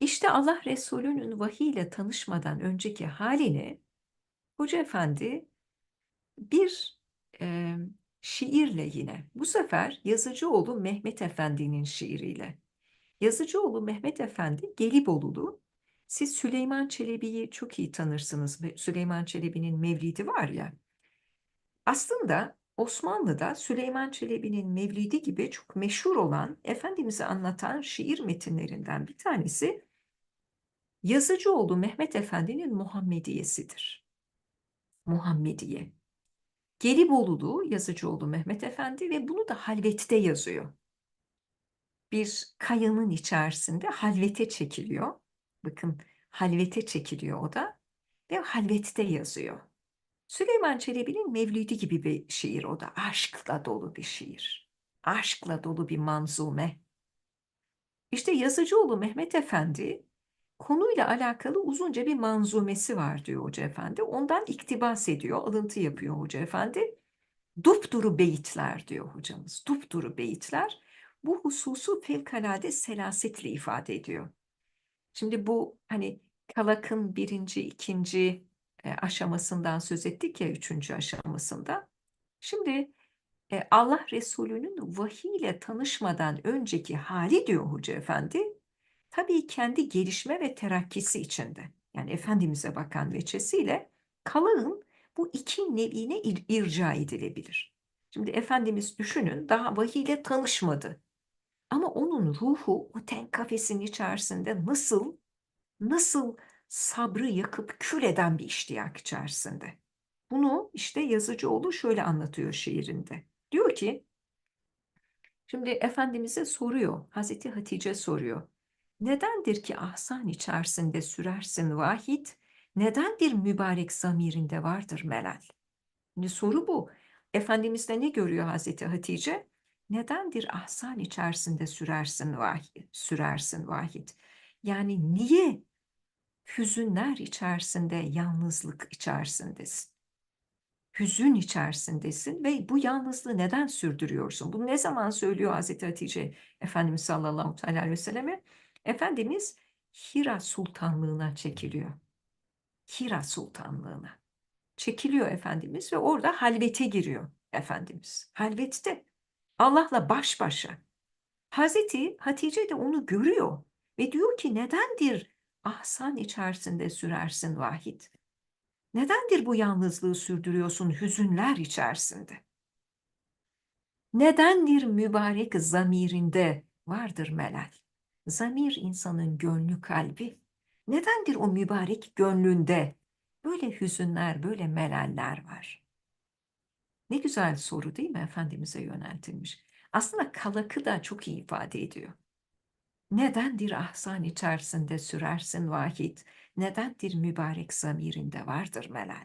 İşte Allah Resulü'nün vahiy ile tanışmadan önceki halini Hoca Efendi bir e, şiirle yine bu sefer Yazıcıoğlu Mehmet Efendi'nin şiiriyle. Yazıcıoğlu Mehmet Efendi Gelibolulu. Siz Süleyman Çelebi'yi çok iyi tanırsınız. Süleyman Çelebi'nin Mevlidi var ya. Aslında Osmanlı'da Süleyman Çelebi'nin Mevlidi gibi çok meşhur olan Efendimiz'i anlatan şiir metinlerinden bir tanesi Yazıcıoğlu Mehmet Efendi'nin Muhammediyesidir. Muhammediye. Gelibolulu Yazıcıoğlu Mehmet Efendi ve bunu da halvette yazıyor. Bir kayanın içerisinde halvete çekiliyor. Bakın halvete çekiliyor o da ve halvette yazıyor. Süleyman Çelebi'nin Mevlidi gibi bir şiir o da. Aşkla dolu bir şiir. Aşkla dolu bir manzume. İşte Yazıcıoğlu Mehmet Efendi konuyla alakalı uzunca bir manzumesi var diyor Hoca Efendi. Ondan iktibas ediyor, alıntı yapıyor Hoca Efendi. Dupduru beyitler diyor hocamız. Dupduru beyitler bu hususu fevkalade selasetle ifade ediyor. Şimdi bu hani Kalak'ın birinci, ikinci e, aşamasından söz ettik ya üçüncü aşamasında. Şimdi e, Allah Resulü'nün vahiy ile tanışmadan önceki hali diyor Hoca Efendi, tabii kendi gelişme ve terakkisi içinde. Yani Efendimiz'e bakan veçesiyle Kalak'ın bu iki nevine ir irca edilebilir. Şimdi Efendimiz düşünün daha vahiy ile tanışmadı. Ama onun ruhu o ten kafesin içerisinde nasıl nasıl sabrı yakıp kül eden bir iştiyak içerisinde. Bunu işte Yazıcıoğlu şöyle anlatıyor şiirinde. Diyor ki, şimdi Efendimiz'e soruyor, Hazreti Hatice soruyor. Nedendir ki ahsan içerisinde sürersin vahid, nedendir mübarek zamirinde vardır melal? Şimdi soru bu. Efendimiz de ne görüyor Hazreti Hatice? Nedendir ahsan içerisinde sürersin vahid, sürersin vahid? Yani niye hüzünler içerisinde, yalnızlık içerisindesin. Hüzün içerisindesin ve bu yalnızlığı neden sürdürüyorsun? Bunu ne zaman söylüyor Hazreti Hatice Efendimiz sallallahu aleyhi ve selleme? Efendimiz Hira Sultanlığına çekiliyor. Hira Sultanlığına. Çekiliyor Efendimiz ve orada halvete giriyor Efendimiz. Halvette Allah'la baş başa. Hazreti Hatice de onu görüyor ve diyor ki nedendir ahsan içerisinde sürersin vahid. Nedendir bu yalnızlığı sürdürüyorsun hüzünler içerisinde? Nedendir mübarek zamirinde vardır melal? Zamir insanın gönlü kalbi. Nedendir o mübarek gönlünde böyle hüzünler, böyle melaller var? Ne güzel soru değil mi Efendimiz'e yöneltilmiş? Aslında kalakı da çok iyi ifade ediyor. Nedendir ahsan içerisinde sürersin vahid, nedendir mübarek zamirinde vardır melal.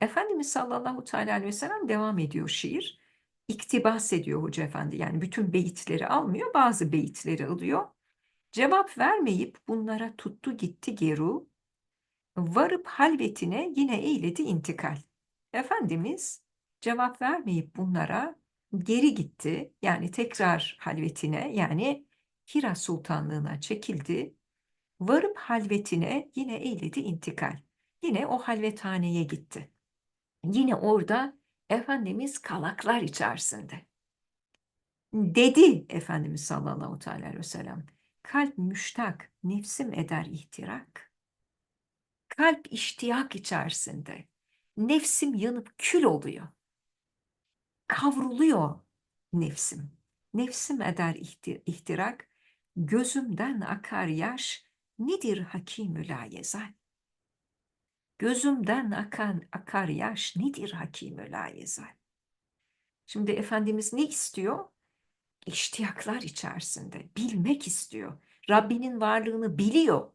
Efendimiz sallallahu teala aleyhi ve sellem devam ediyor şiir. İktibas ediyor Hoca Efendi. Yani bütün beyitleri almıyor, bazı beyitleri alıyor. Cevap vermeyip bunlara tuttu gitti geru. Varıp halvetine yine eyledi intikal. Efendimiz cevap vermeyip bunlara geri gitti. Yani tekrar halvetine yani Hira Sultanlığına çekildi. Varıp halvetine yine eyledi intikal. Yine o halvethaneye gitti. Yine orada Efendimiz kalaklar içerisinde. Dedi Efendimiz sallallahu aleyhi ve sellem. Kalp müştak, nefsim eder ihtirak. Kalp iştiyak içerisinde. Nefsim yanıp kül oluyor kavruluyor nefsim. Nefsim eder ihtirak, gözümden akar yaş, nedir hakimü la? Gözümden akan akar yaş, nedir hakimü la yezal? Şimdi Efendimiz ne istiyor? İştiyaklar içerisinde, bilmek istiyor. Rabbinin varlığını biliyor.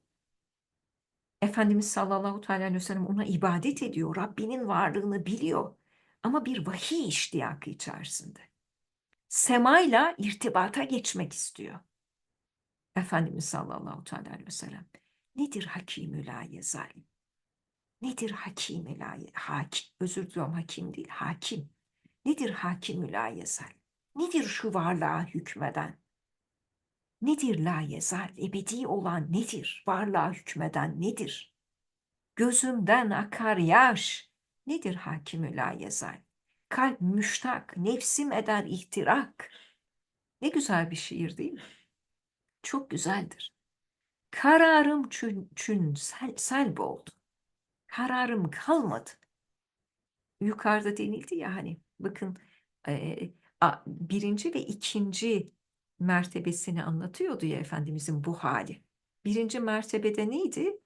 Efendimiz sallallahu aleyhi ve sellem ona ibadet ediyor. Rabbinin varlığını biliyor. Ama bir vahiy iştiyakı içerisinde. Semayla irtibata geçmek istiyor. Efendimiz sallallahu aleyhi ve sellem. Nedir hakimü la yezalim? Nedir hakimü la hakim? Özür diliyorum hakim değil, hakim. Nedir hakimü la yezal? Nedir şu varlığa hükmeden? Nedir la yezal? Ebedi olan nedir? Varlığa hükmeden nedir? Gözümden akar yaş. Nedir hakimü la yezal? Kalp müştak, nefsim eder ihtirak. Ne güzel bir şiir değil mi? Çok güzeldir. Kararım çün, çün sel, selb oldu. Kararım kalmadı. Yukarıda denildi ya hani bakın birinci ve ikinci mertebesini anlatıyordu ya Efendimizin bu hali. Birinci mertebede neydi?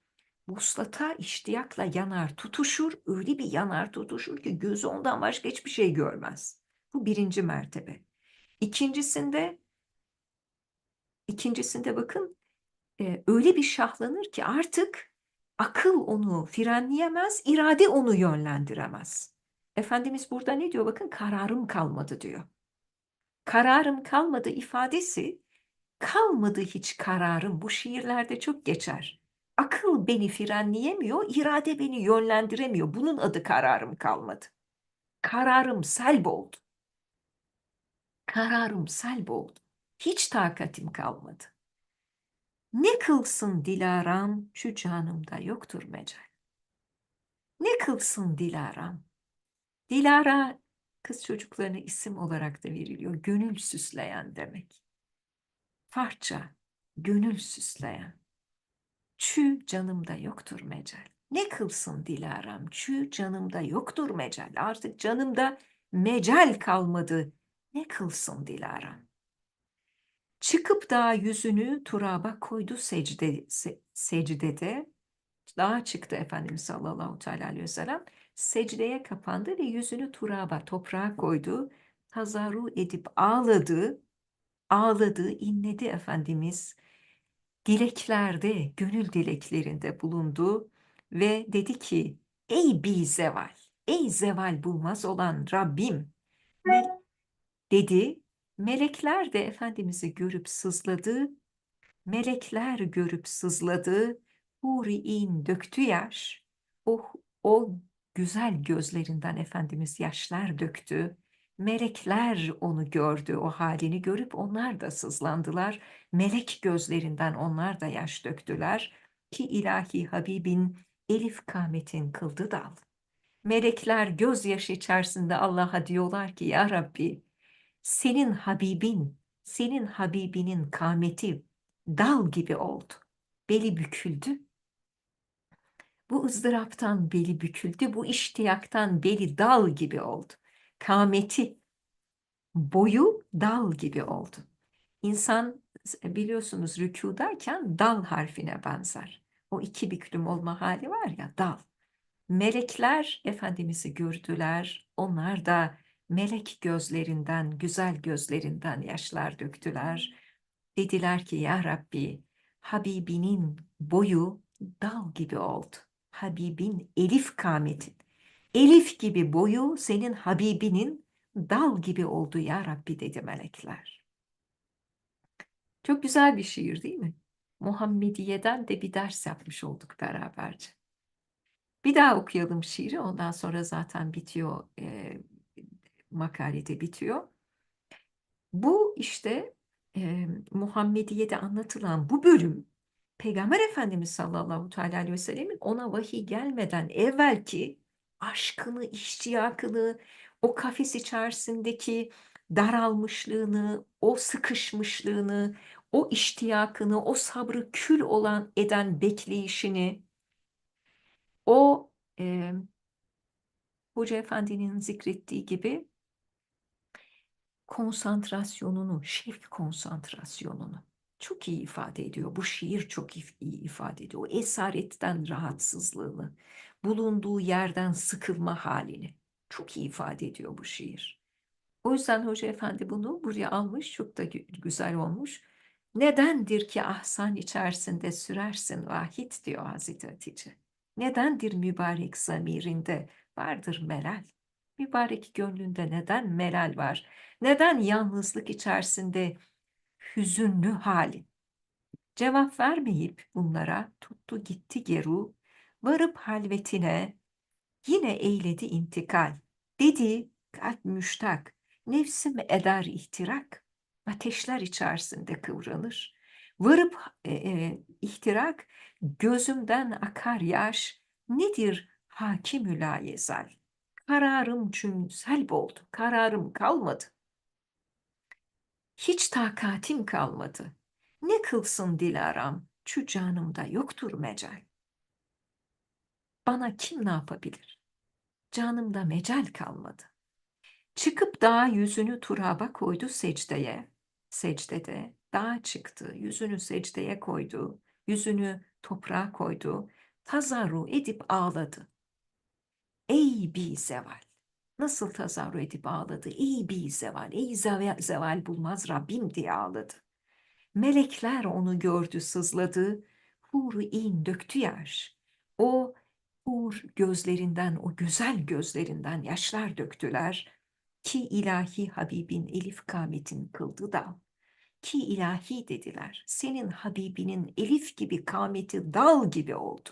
Vuslata iştiyakla yanar tutuşur, öyle bir yanar tutuşur ki gözü ondan başka hiçbir şey görmez. Bu birinci mertebe. İkincisinde, ikincisinde bakın öyle bir şahlanır ki artık akıl onu frenleyemez, irade onu yönlendiremez. Efendimiz burada ne diyor? Bakın kararım kalmadı diyor. Kararım kalmadı ifadesi kalmadı hiç kararım. Bu şiirlerde çok geçer. Akıl beni frenleyemiyor, irade beni yönlendiremiyor. Bunun adı kararım kalmadı. Kararım selb oldu. Kararım selb oldu. Hiç takatim kalmadı. Ne kılsın Dilaram, şu canımda yoktur mecal. Ne kılsın Dilaram? Dilara kız çocuklarına isim olarak da veriliyor. Gönül süsleyen demek. Farça, gönül süsleyen. Çü canımda yoktur mecal. Ne kılsın Dilaram? Çü canımda yoktur mecal. Artık canımda mecal kalmadı. Ne kılsın Dilaram? Çıkıp da yüzünü turaba koydu secde, se, secdede. Dağa çıktı Efendimiz sallallahu teala aleyhi ve sellem. Secdeye kapandı ve yüzünü turaba, toprağa koydu. Tazaru edip ağladı. Ağladı, inledi Efendimiz. Dileklerde, gönül dileklerinde bulundu ve dedi ki, ey bi zeval, ey zeval bulmaz olan Rabbim, dedi Melekler de Efendimiz'i görüp sızladı, melekler görüp sızladı, Huri'in döktü yaş, o, o güzel gözlerinden Efendimiz yaşlar döktü. Melekler onu gördü, o halini görüp onlar da sızlandılar. Melek gözlerinden onlar da yaş döktüler ki ilahi Habibin Elif kametin kıldı dal. Melekler gözyaşı içerisinde Allah'a diyorlar ki ya Rabbi senin Habibin, senin Habibinin kâmeti dal gibi oldu. Beli büküldü. Bu ızdıraptan beli büküldü, bu iştiyaktan beli dal gibi oldu. Kâmeti, boyu dal gibi oldu. İnsan biliyorsunuz rükudayken dal harfine benzer. O iki büklüm olma hali var ya dal. Melekler Efendimiz'i gördüler. Onlar da melek gözlerinden, güzel gözlerinden yaşlar döktüler. Dediler ki ya Rabbi Habibinin boyu dal gibi oldu. Habibin elif kametin. Elif gibi boyu senin Habibinin dal gibi oldu ya Rabbi dedi melekler. Çok güzel bir şiir değil mi? Muhammediye'den de bir ders yapmış olduk beraberce. Bir daha okuyalım şiiri ondan sonra zaten bitiyor e, makalede bitiyor. Bu işte e, Muhammediye'de anlatılan bu bölüm Peygamber Efendimiz sallallahu teala aleyhi ve sellemin ona vahiy gelmeden evvelki aşkını, iştiyakını, o kafes içerisindeki daralmışlığını, o sıkışmışlığını, o iştiyakını, o sabrı kül olan eden bekleyişini, o e, Hoca Efendi'nin zikrettiği gibi konsantrasyonunu, şevk konsantrasyonunu çok iyi ifade ediyor. Bu şiir çok iyi ifade ediyor. O esaretten rahatsızlığını, bulunduğu yerden sıkılma halini çok iyi ifade ediyor bu şiir. O yüzden Hoca Efendi bunu buraya almış, çok da güzel olmuş. Nedendir ki ahsan içerisinde sürersin vahit diyor Hazreti Hatice. Nedendir mübarek zamirinde vardır melal. Mübarek gönlünde neden melal var? Neden yalnızlık içerisinde hüzünlü halin? Cevap vermeyip bunlara tuttu gitti geru, varıp halvetine yine eyledi intikal. Dedi kalp müştak, nefsim eder ihtirak, ateşler içerisinde kıvranır. Varıp e, e, ihtirak gözümden akar yaş nedir hakimü layezal. Kararım çün selb oldu. Kararım kalmadı. Hiç takatim kalmadı. Ne kılsın Dilaram, şu canımda yoktur mecal. Bana kim ne yapabilir? Canımda mecal kalmadı. Çıkıp dağ yüzünü turaba koydu secdeye. Secdede dağ çıktı, yüzünü secdeye koydu, yüzünü toprağa koydu, tazarru edip ağladı. Ey bi zeval! Nasıl tazarru edip ağladı? Ey bi zeval, ey zeval, bulmaz Rabbim diye ağladı. Melekler onu gördü sızladı, hur in döktü yaş. O hur gözlerinden, o güzel gözlerinden yaşlar döktüler ki ilahi Habibin elif kametin kıldı da ki ilahi dediler. Senin Habibinin elif gibi kameti dal gibi oldu.